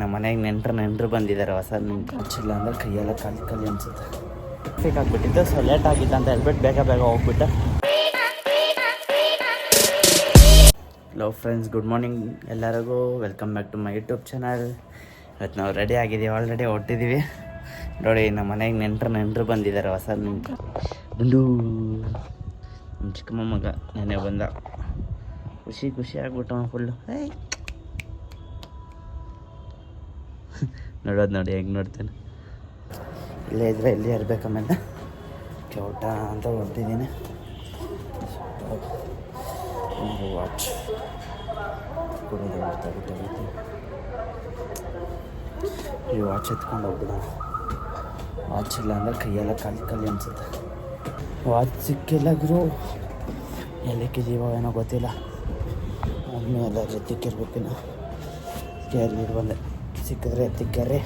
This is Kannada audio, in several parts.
ನಮ್ಮ ಮನೆಗೆ ನೆಂಟ್ರು ನೆಂಟ್ರು ಬಂದಿದ್ದಾರೆ ಹೊಸ ಹಚ್ಚಿಲ್ಲ ಅಂದ್ರೆ ಕೈಯೆಲ್ಲ ಕಾಲಿ ಕಲಿ ಅನ್ಸುತ್ತೆ. ಟ್ರಾಫಿಕ್ ಆಗ್ಬಿಟ್ಟಿತ್ತು ಸೊ ಲೇಟ್ ಆಗಿತ್ತು ಅಂತ ಹೇಳ್ಬಿಟ್ಟು ಬೇಗ ಬೇಗ ಹೋಗ್ಬಿಟ್ಟೆ. ಹಲೋ ಫ್ರೆಂಡ್ಸ್ ಗುಡ್ ಮಾರ್ನಿಂಗ್ ಎಲ್ಲರಿಗೂ welcome back to my YouTube channel ಇವತ್ತು ನಾವು ರೆಡಿ ಆಗಿದ್ದೀವಿ ಆಲ್ರೆಡಿ ಹೊಟ್ಟಿದ್ದೀವಿ. ನೋಡಿ ನಮ್ಮ ಮನೆಗೆ ನೆಂಟ್ರು ನೆಂಟ್ರು ಬಂದಿದ್ದಾರೆ ಹೊಸ ಬಂದು. ನಮ್ಮ ಚಿಕ್ಕಮ್ಮ ಮಗ ನೆನೆ ಬಂದ. ಖುಷಿ ಖುಷಿ ಆಗ್ಬಿಟ್ಟವ ಫುಲ್ಲು ಏಯ್. ನೋಡೋದು ನೋಡಿ, ಹೆಂಗೆ ನೋಡ್ತೇನೆ. ಇಲ್ಲೇ ಇದ್ರೆ ಇಲ್ಲೇ ಇರಬೇಕು ಆಮೇಲೆ? ಚೌಟ ಅಂತ ಹೊರ್ತಿದ್ದೀನಿ ವಾಚ್ ಕೊಡೋದು ಈ ವಾಚ್ ಎತ್ಕೊಂಡು ಹೋಗ್ಬಿಡೋಣ. ವಾಚ್ ಇಲ್ಲ ಅಂದ್ರೆ ಕೈಯೆಲ್ಲ ಖಾಲಿ ಖಾಲಿ ಅನ್ಸುತ್ತೆ. ವಾಚ್ ಸಿಕ್ಕಿಲ್ಲ ಎಲ್ಲಕ್ಕೆ ಜೀವ ಏನೋ ಗೊತ್ತಿಲ್ಲ. ಒಮ್ಮೆ ಎಲ್ಲ ರೀತಿಕ್ಕಿರ್ಬೇಕಿನ್ನ ಕೇಳಿ ಬಂದೆ ಸಿಕ್ಕಿದ್ರೆ ತಿಕ್ಕರೆ.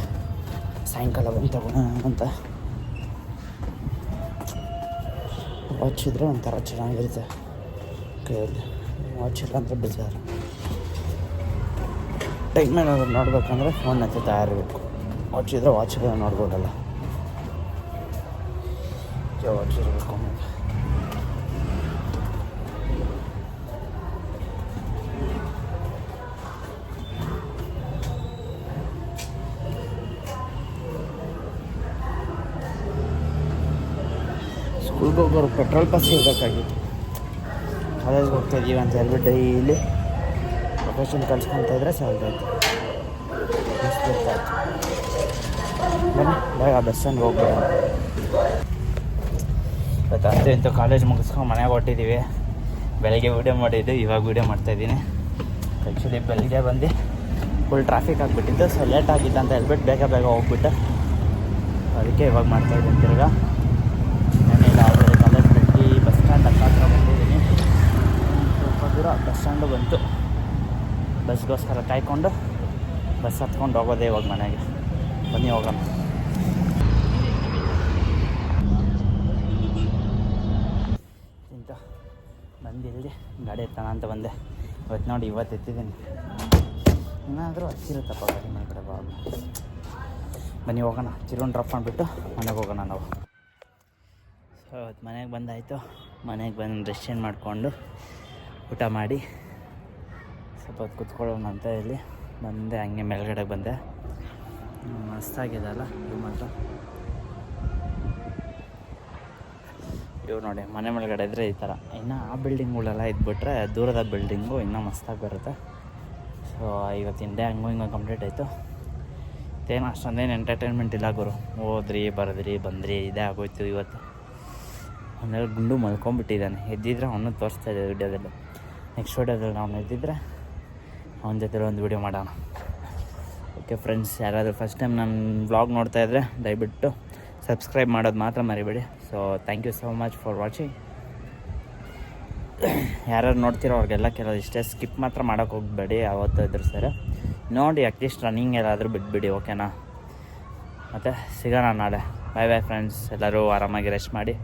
ಸಾಯಂಕಾಲ ಬಂದು ಅಂತ. ವಾಚ್ ಇದ್ರೆ ಒಂಥರ ಚೆನ್ನಾಗಿರುತ್ತೆ. ಕೈಯಲ್ಲಿ. ವಾಚ್ ಇಲ್ಲ ಅಂದರೆ ಬೇಜಾರು. ಟೈಮ್ ಏನಾದ್ರು ನೋಡ್ಬೇಕಂದ್ರೆ ಫೋನ್ ಹತ್ತಿ ತಯಾರಿರಬೇಕು. ವಾಚ್ ಇದ್ರೆ ವಾಚ್ ನೋಡ್ಬೋದಲ್ಲ. ವಾಚ್ ಇರಬೇಕು. ಹೋಗೋರು ಪೆಟ್ರೋಲ್ ಪಾಸ್ ಇರಬೇಕಾಗಿತ್ತು. ಕಾಲೇಜ್ಗೆ ಹೋಗ್ತಾ ಇದ್ದೀವಿ ಅಂತ ಹೇಳ್ಬಿಟ್ಟು ಡೈಲಿ ಪ್ರೊಫೆಷನ್ ಕಲ್ಸ್ಕೊತಾ ಇದ್ರೆ ಸಾಲ್ದಾಯ್ತು ಬನ್ನಿ, ಬೇಗ ಬಸ್ ಸ್ಟ್ಯಾಂಡ್ಗೆ ಹೋಗ್ಬೇಡ ಇವತ್ತು ಅಂತೂ ಕಾಲೇಜ್ ಮುಗಿಸ್ಕೊಂಡು ಮನೆಗೆ ಹೊಟ್ಟಿದ್ದೀವಿ ಬೆಳಗ್ಗೆ ವೀಡಿಯೋ ಮಾಡಿದ್ದು, ಇವಾಗ ವೀಡಿಯೋ ಮಾಡ್ತಾಯಿದ್ದೀನಿ ಆ್ಯಕ್ಚುಲಿ ಬೆಳಗ್ಗೆ ಬಂದು ಫುಲ್ ಟ್ರಾಫಿಕ್ ಆಗಿಬಿಟ್ಟಿದ್ದು ಸೊ ಲೇಟ್ ಆಗಿತ್ತು ಅಂತ ಹೇಳ್ಬಿಟ್ಟು ಬೇಗ ಬೇಗ ಹೋಗ್ಬಿಟ್ಟು, ಅದಕ್ಕೆ ಇವಾಗ ಮಾಡ್ತಾಯಿದ್ದೀನಿ ತಿರ್ಗಾ. ಆಲ್ರೆಡಿ ಕಾಲೇಜ್ ಬಸ್ ಸ್ಟ್ಯಾಂಡ್ ಹತ್ರ ಹತ್ರ ಬಂದಿದ್ದೀನಿ. ಸ್ವಲ್ಪ ದೂರ ಬಸ್ ಸ್ಟ್ಯಾಂಡು ಬಂತು. ಬಸ್ಗೋಸ್ಕರ ಕಾಯ್ಕೊಂಡು ಬಸ್ ಹತ್ಕೊಂಡು ಹೋಗೋದೇ ಇವಾಗ ಮನೆಗೆ. ಬನ್ನಿ ಹೋಗೋಣ. ಇಂಥ ಬಂದು ಇಲ್ಲಿ ಗಾಡಿ ಎತ್ತಣ ಅಂತ ಬಂದೆ. ಇವತ್ತು ನೋಡಿ ಇವತ್ತು ಎತ್ತಿದ್ದೀನಿ. ಏನಾದರೂ ಹಚ್ಚಿರುತ್ತಪ್ಪ ಗಾಡಿ ಮನೆ ಕಡೆ ಬಾಬು ಬನ್ನಿ ಹೋಗೋಣ. ಚಿರೋನ್ ಡ್ರಾಪ್ ಮಾಡಿಬಿಟ್ಟು ಮನೆಗೆ ಹೋಗೋಣ ನಾವು. ಸೊ ಇವತ್ತು ಮನೆಗೆ ಬಂದಾಯಿತು. ಮನೆಗೆ ಬಂದು ರೆಸ್ಟ್ ಚೇಂಜ್ ಮಾಡಿಕೊಂಡು ಊಟ ಮಾಡಿ ಸ್ವಲ್ಪ ಹೊತ್ತು ಕುತ್ಕೊಳ್ಳೋಣ ಅಂತ ಹೇಳಿ ಬಂದೆ, ಹಂಗೆ ಮೇಲ್ಗಡೆಗೆ ಬಂದೆ. ಮಸ್ತಾಗಿದೆ ಅಲ್ಲ ಇದು ಮಾತ್ರ ಇವು ನೋಡಿ, ಮನೆ ಮೇಲ್ಗಡೆ ಇದ್ದರೆ ಈ ಥರ ಇನ್ನೂ ಆ ಬಿಲ್ಡಿಂಗ್ಗಳೆಲ್ಲ ಇದ್ಬಿಟ್ರೆ ದೂರದ ಬಿಲ್ಡಿಂಗು ಇನ್ನೂ ಮಸ್ತಾಗಿ ಬರುತ್ತೆ. ಸೊ ಇವತ್ತಿನ ಡೇ ಹಂಗೂ ಹಿಂಗೆ ಕಂಪ್ಲೀಟ್ ಆಯಿತು. ಮತ್ತೇನು ಅಷ್ಟೊಂದೇನು ಎಂಟರ್ಟೈನ್ಮೆಂಟ್ ಇಲ್ಲ ಗುರು. ಹೋದ್ರಿ ಬರದ್ರಿ, ಬಂದ್ರಿ, ಇದೇ ಆಗೋಯ್ತು ಇವತ್ತು. ಆಮೇಲೆ ಗುಂಡು ಮಲ್ಕೊಂಬಿಟ್ಟಿದ್ದಾನೆ. ಎದ್ದಿದ್ರೆ ಅವನು ತೋರಿಸ್ತಾ ಇದ್ದಾರೆ ವಿಡಿಯೋದಲ್ಲಿ. ನೆಕ್ಸ್ಟ್ ವಿಡಿಯೋದಲ್ಲಿ ನಾವು ಎದ್ದಿದ್ರೆ ಅವನ ಜೊತೆ ಒಂದು ವಿಡಿಯೋ ಮಾಡೋಣ. ಓಕೆ ಫ್ರೆಂಡ್ಸ್ ಯಾರಾದರೂ ಫಸ್ಟ್ ಟೈಮ್ ನನ್ನ ವ್ಲಾಗ್ ನೋಡ್ತಾ ಇದ್ದರೆ ದಯವಿಟ್ಟು ಸಬ್ಸ್ಕ್ರೈಬ್ ಮಾಡೋದು ಮಾತ್ರ ಮರಿಬೇಡಿ. So thank you so much for watching ಯಾರ್ಯಾರು ನೋಡ್ತಿರೋ ಅವ್ರಿಗೆಲ್ಲ ಕೆಲವು ಇಷ್ಟೇ. ಸ್ಕಿಪ್ ಮಾತ್ರ ಮಾಡೋಕೆ ಹೋಗಬೇಡಿ ಅವತ್ತು ಇದ್ರು ಸರ್ ನೋಡಿ ಅಟ್ಲೀಸ್ಟ್ ರನ್ನಿಂಗ್ ಎಲ್ಲಾದರೂ ಬಿಟ್ಬಿಡಿ ಓಕೆನಾ ಮತ್ತು ಸಿಗೋಣ ನಾಳೆ. ಬಾಯ್ ಬಾಯ್ ಫ್ರೆಂಡ್ಸ್ ಎಲ್ಲರೂ ಆರಾಮಾಗಿ ರೆಸ್ಟ್ ಮಾಡಿ.